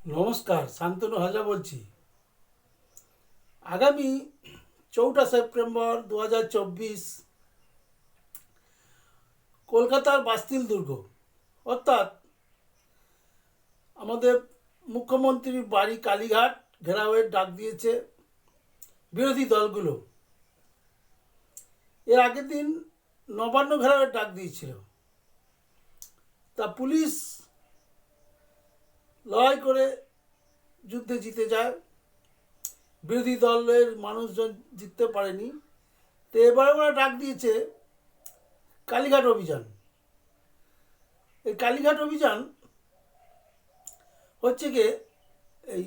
নমস্কার, শান্তনু হাজা বলছি। আগামী চৌঠা সেপ্টেম্বর দু হাজার চব্বিশ কলকাতার বাস্তিল দুর্গ। অর্থাৎ আমাদের মুখ্যমন্ত্রীর বাড়ি কালীঘাট, ঘেরাওয়ের ডাক দিয়েছে বিরোধী দলগুলো। এর আগের দিন নবান্ন ঘেরাওয়ের ডাক দিয়েছিল। তা পুলিশ লড়াই করে যুদ্ধে জিতে যায়। বিরোধী দলের মানুষজন জিততে পারেনি। তো এবারে ওরা ডাক দিয়েছে, কালীঘাট অভিযান। এই কালীঘাট অভিযান হচ্ছে গিয়ে এই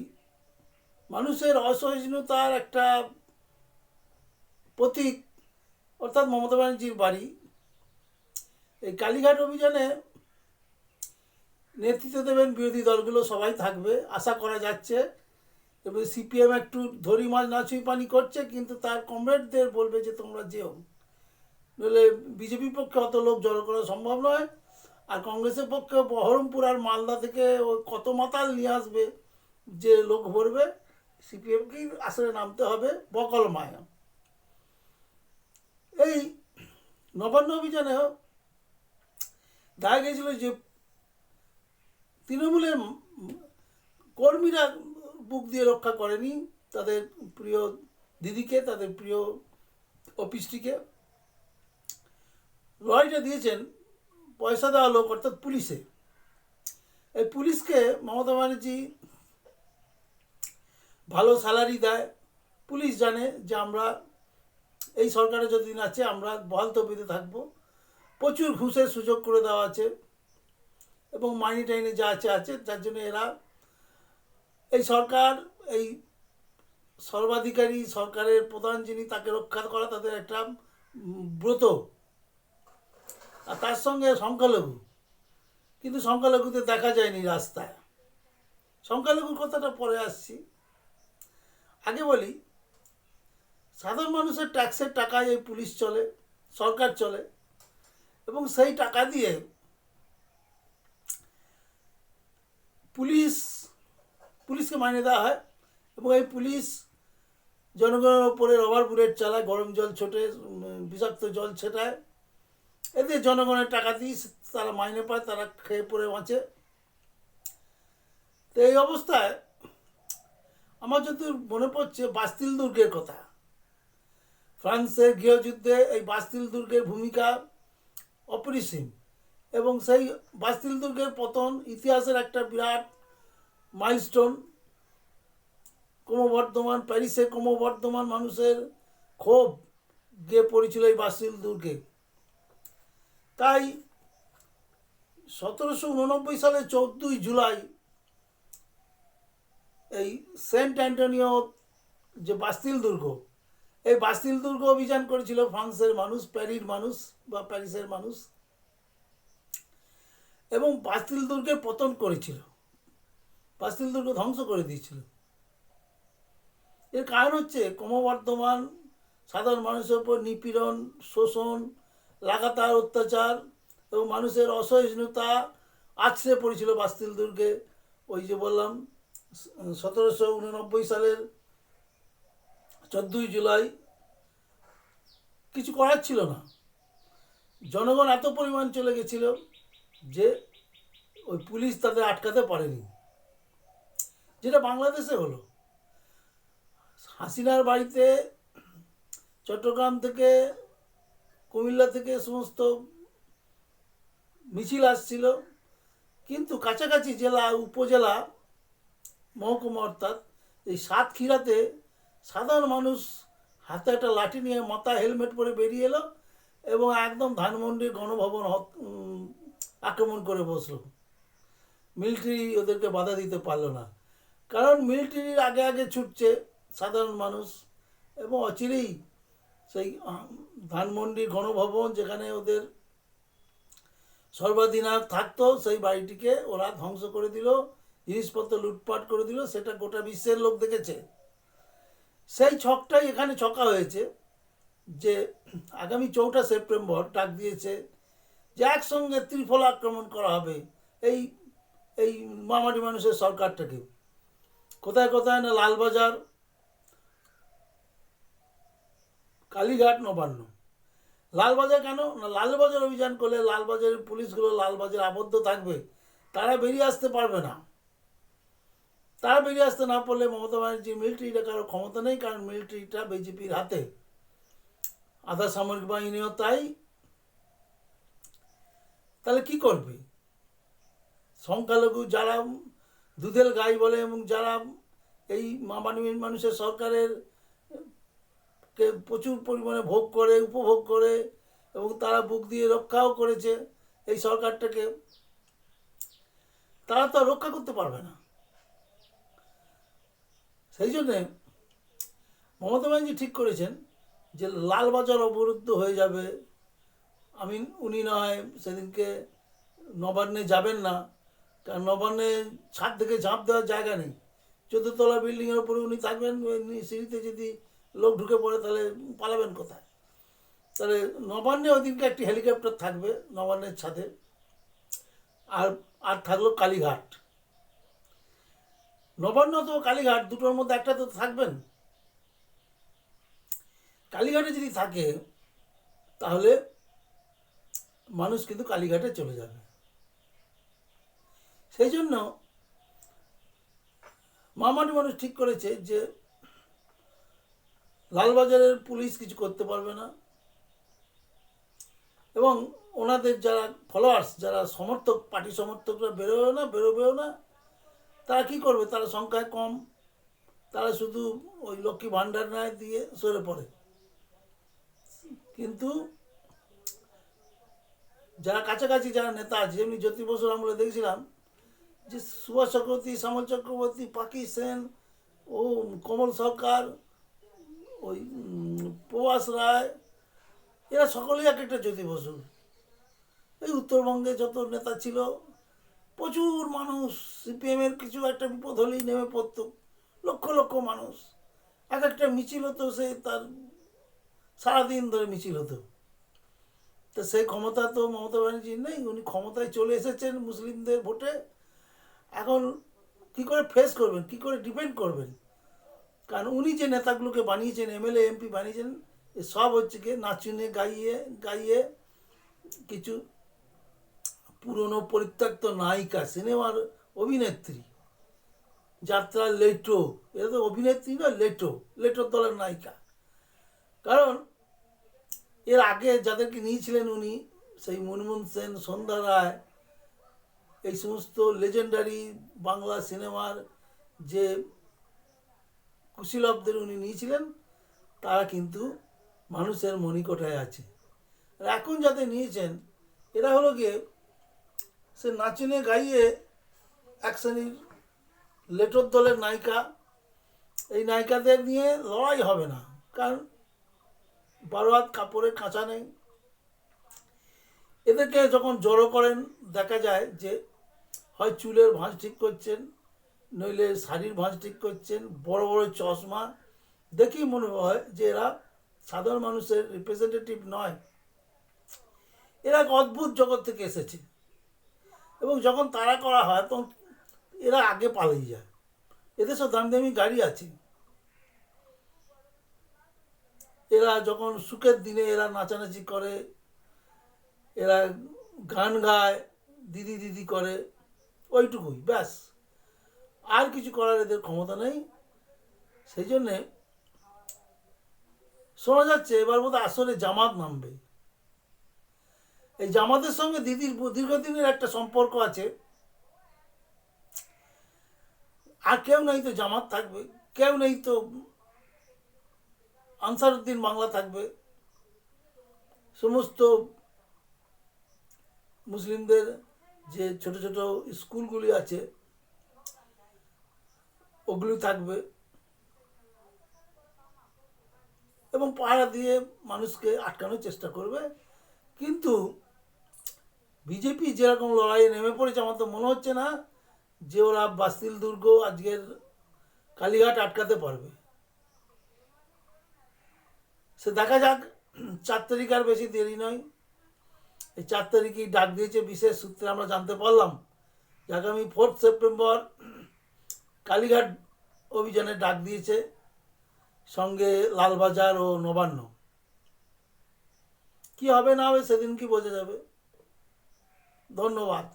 মানুষের অসহিষ্ণুতার একটা প্রতীক, অর্থাৎ মমতা ব্যানার্জির বাড়ি। এই কালীঘাট অভিযানে নেতৃত্ব দেবেন বিরোধী দলগুলো, সবাই থাকবে, আশা করা যাচ্ছে। এবং সিপিএম একটু ধরি মাছ না ছুঁই পানি করছে, কিন্তু তার কমরেডদের বলবে যে তোমরা যেও। নইলে বিজেপির পক্ষে অত লোক জড়ো করা সম্ভব নয়, আর কংগ্রেসের পক্ষে বহরমপুর আর মালদা থেকে কত মাতাল নিয়ে আসবে, যে লোক ভরবে, সিপিএমকেই আসলে নামতে হবে, বকল মায়া। এই নবান্ন অভিযানে দেখা গেছিল যে তৃণমূলের কর্মীরা বুক দিয়ে রক্ষা করেনি তাদের প্রিয় দিদিকে, তাদের প্রিয় অফিসটিকে। লড়াইটা দিয়েছেন পয়সা দেওয়া লোক, অর্থাৎ পুলিশে। এই পুলিশকে মমতা ব্যানার্জি ভালো স্যালারি দেয়। পুলিশ জানে যে আমরা এই সরকারে যতদিন আছে, আমরা বহাল তবিতে থাকব। প্রচুর ঘুষের সুযোগ করে দেওয়া আছে। এবং মাইনে টাইনে যা আছে আছে, যার জন্য এরা এই সরকার, এই সর্বাধিকারী সরকারের প্রধান যিনি তাকে রক্ষা করা তাদের একটা ব্রত। আর তার সঙ্গে সংখ্যালঘু। কিন্তু সংখ্যালঘুদের দেখা যায়নি রাস্তায়। সংখ্যালঘুর কথাটা পরে আসছি। আগে বলি, সাধারণ মানুষের ট্যাক্সের টাকায় এই পুলিশ চলে, সরকার চলে, এবং সেই টাকা দিয়ে পুলিশ, পুলিশকে মাইনে দেওয়া হয় এবং এই পুলিশ জনগণের ওপরে রবার বুলেট চালায়, গরম জল ছোটে বিষাক্ত জল ছেটায়। এতে জনগণের টাকা দিয়ে তারা মাইনে পায়, তারা খেয়ে পড়ে বাঁচে। তো এই অবস্থায় আমার যদি মনে পড়ছে, বাস্তিল দুর্গের কথা। ফ্রান্সের গৃহযুদ্ধে এই বাস্তিল দুর্গের ভূমিকা অপরিসীম। এবং সেই বাস্তিল দুর্গের পতন ইতিহাসের একটা বিরাট মাইলস্টোন ক্রমবর্ধমান প্যারিসে ক্রমবর্ধমান মানুষের ক্ষোভ গিয়ে পড়েছিল এই বাস্তিল দুর্গে। তাই সতেরোশো উননব্বই সালে চৌদ্দই জুলাই এই সেন্ট অ্যান্টনিও যে বাস্তিল দুর্গ, এই বাস্তিল দুর্গ অভিযান করেছিল ফ্রান্সের মানুষ, প্যারির মানুষ বা প্যারিসের মানুষ। এবং বাস্তিল দুর্গের পতন করেছিল। বাস্তিল দুর্গ ধ্বংস করে দিয়েছিল। এর কারণ হচ্ছে ক্রমবর্ধমান সাধারণ মানুষের উপর নিপীড়ন, শোষণ, লাগাতার অত্যাচার এবং মানুষের অসহিষ্ণুতা আছড়ে পড়েছিল বাস্তিল দুর্গে ওই যে বললাম, সতেরোশো উননব্বই সালের চোদ্দোই জুলাই। কিছু করার ছিল না। জনগণ এত পরিমাণ চলে গেছিল। যে ওই পুলিশ তাদের আটকাতে পারেনি। যেটা বাংলাদেশে হলো। হাসিনার বাড়িতে চট্টগ্রাম থেকে, কুমিল্লা থেকে সমস্ত মিছিল আসছিল। কিন্তু কাছাকাছি জেলা, উপজেলা, মহকুমা অর্থাৎ এই সাতক্ষীরাতে সাধারণ মানুষ হাতে একটা লাঠি নিয়ে মাথা হেলমেট পরে বেরিয়ে এলো এবং একদম ধানমন্ডির গণভবন আক্রমণ করে বসল। মিলিটারি ওদেরকে বাধা দিতে পারল না। কারণ মিলিটারির আগে আগে ছুটছে সাধারণ মানুষ এবং অচিরেই সেই আহ, ধানমন্ডির গণভবন যেখানে ওদের সর্বাধিনায়ক থাকতো সেই বাড়িটিকে ওরা ধ্বংস করে দিল জিনিসপত্র লুটপাট করে দিল সেটা গোটা বিশ্বের লোক দেখেছে। সেই ছকটাই এখানে ছকা হয়েছে যে আগামী চৌঠা সেপ্টেম্বর ডাক দিয়েছে যে একসঙ্গে ত্রিফল আক্রমণ করা হবে, এই এই মামাটি মানুষের সরকারটাকে। কোথায় কোথায় না লালবাজার, কালীঘাট নবান্ন। লালবাজার কেন? না, লালবাজার অভিযান করলে লালবাজারের পুলিশগুলো লালবাজারে আবদ্ধ থাকবে, তারা বেরিয়ে আসতে পারবে না। তারা বেরিয়ে আসতে না পারলে মমতা ব্যানার্জির মিলিটারিটা কারও ক্ষমতা নেই, কারণ মিলিটারিটা বিজেপির হাতে। আধা সামরিক বাহিনীও তাই তাহলে কি করবে? সংখ্যালঘু যারা দুধের গাই বলে এবং যারা এই মানবী মানুষের সরকারের কে প্রচুর পরিমাণে ভোগ করে, উপভোগ করে এবং তারা বুক দিয়ে রক্ষাও করেছে এই সরকারটাকে, তারা তো রক্ষা করতে পারবে না। সেই জন্যে মমতা ব্যানার্জি ঠিক করেছেন যে লালবাজার অবরুদ্ধ হয়ে যাবে আমি, উনি নয় সেদিনকে নবান্নে যাবেন না। কারণ নবান্নে ছাদ থেকে ঝাঁপ দেওয়ার জায়গা নেই। চোদ্দতলা বিল্ডিংয়ের উপরে উনি থাকবেন সিঁড়িতে যদি লোক ঢুকে পড়ে তাহলে পালাবেন কোথায়? তাহলে নবান্নে ওই দিনকে একটি হেলিকপ্টার থাকবে, নবান্নের ছাদে। আর আর থাকল কালীঘাট। নবান্ন তো কালীঘাট, দুটোর মধ্যে একটা তো থাকবেন। কালীঘাটে যদি থাকে, তাহলে মানুষ কিন্তু কালীঘাটে চলে যাবে। সেই জন্য মামাটি মানুষ ঠিক করেছে যে লালবাজারের পুলিশ কিছু করতে পারবে না এবং ওনাদের যারা ফলোয়ার্স যারা সমর্থক, পার্টি সমর্থকরা বেরোবেও না বেরোবেও না, তারা কি করবে? তারা সংখ্যায় কম, তারা শুধু ওই লক্ষ্মী ভাণ্ডার নেয় দিয়ে সরে পড়ে। কিন্তু যারা কাছাকাছি, যারা নেতা আছে যেমনি জ্যোতি বসুর আমরা দেখছিলাম, যে সুভাষ চক্রবর্তী, শ্যামল চক্রবর্তী, পাকি সেন, ও কমল সরকার, ওই প্রবাস রায়, এরা সকলেই এক একটা জ্যোতি বসু এই উত্তরবঙ্গে যত নেতা ছিল, প্রচুর মানুষ, সিপিএমের কিছু একটা বিপদ হলেই নেমে পড়তো, লক্ষ লক্ষ মানুষ। এক একটা মিছিল হতো সে তার সারাদিন ধরে মিছিল হতো। তো সেই ক্ষমতা তো মমতা ব্যানার্জির নেই, উনি ক্ষমতায় চলে এসেছেন মুসলিমদের ভোটে। এখন কি করে ফেস করবেন, কি করে ডিপেন্ড করবেন? কারণ উনি যে নেতাগুলোকে বানিয়েছেন, এমএলএ, এমপি বানিয়েছেন সব হচ্ছে গিয়ে নাচুনে গাইয়ে গাইয়ে কিছু পুরনো পরিত্যক্ত নায়িকা, সিনেমার অভিনেত্রী যাত্রা লেটো এটা তো অভিনেত্রী না লেটো, লেটোর দলের নায়িকা। কারণ এর আগে যাদেরকে নিয়েছিলেন উনি, সেই মুনমুন সেন, সন্ধ্যা রায়, এই সমস্ত লেজেন্ডারি বাংলা সিনেমার যে কুশীলবদের উনি নিয়েছিলেন, তারা কিন্তু মানুষের মণিকোঠায় আছে। আর এখন যাদের নিয়েছেন, এরা হলো গিয়ে সে নাচনে গাইয়ে এক শ্রেণির লেটোর দলের নায়িকা। এই নায়িকাদের নিয়ে লড়াই হবে না, কারণ বারো হাত কাপড়ে কাঁচা নেই। এদেরকে যখন জড়ো করেন, দেখা যায় যে হয় চুলের ভাঁজ ঠিক করছেন, নইলে শাড়ির ভাঁজ ঠিক করছেন, বড় বড় চশমা। দেখেই মনে হয় যে এরা সাধারণ মানুষের রিপ্রেজেন্টেটিভ নয়। এরা এক অদ্ভুত জগৎ থেকে এসেছে। এবং যখন তারা করা হয়, তখন এরা আগে পালিয়ে যায়। এদের সব দামি দামি গাড়ি আছে। এরা যখন সুখের দিনে এরা নাচানাচি করে, এরা গান গায়, দিদি দিদি করে, ওইটুকুই, ব্যাস। আর কিছু করার এদের ক্ষমতা নেই। সেই জন্যে শোনা যাচ্ছে এবার বোধ আসলে জামাত নামবে। এই জামাতের সঙ্গে দিদির দীর্ঘদিনের একটা সম্পর্ক আছে। আর কেউ নেই তো জামাত থাকবে, কেউ নেই তো আনসারুদ্দিন বাংলা থাকবে। সমস্ত মুসলিমদের যে ছোট ছোট স্কুলগুলি আছে, ওগুলি থাকবে। এবং পাহারা দিয়ে মানুষকে আটকানোর চেষ্টা করবে। কিন্তু বিজেপি যেরকম লড়াইয়ে নেমে পড়েছে, আমার তো মনে হচ্ছে না যে ওরা বাস্তিল দুর্গ আজকের কালীঘাট আটকাতে পারবে। সে দেখা যাক, চার তারিখ আর বেশি দেরি নয়। এই চার তারিখেই ডাক দিয়েছে বিশেষ সূত্রে, আমরা জানতে পারলাম যে আগামী ফোর্থ সেপ্টেম্বর কালীঘাট অভিযানে ডাক দিয়েছে সঙ্গে লালবাজার ও নবান্ন। কি হবে না হবে সেদিন কি বোঝা যাবে। ধন্যবাদ।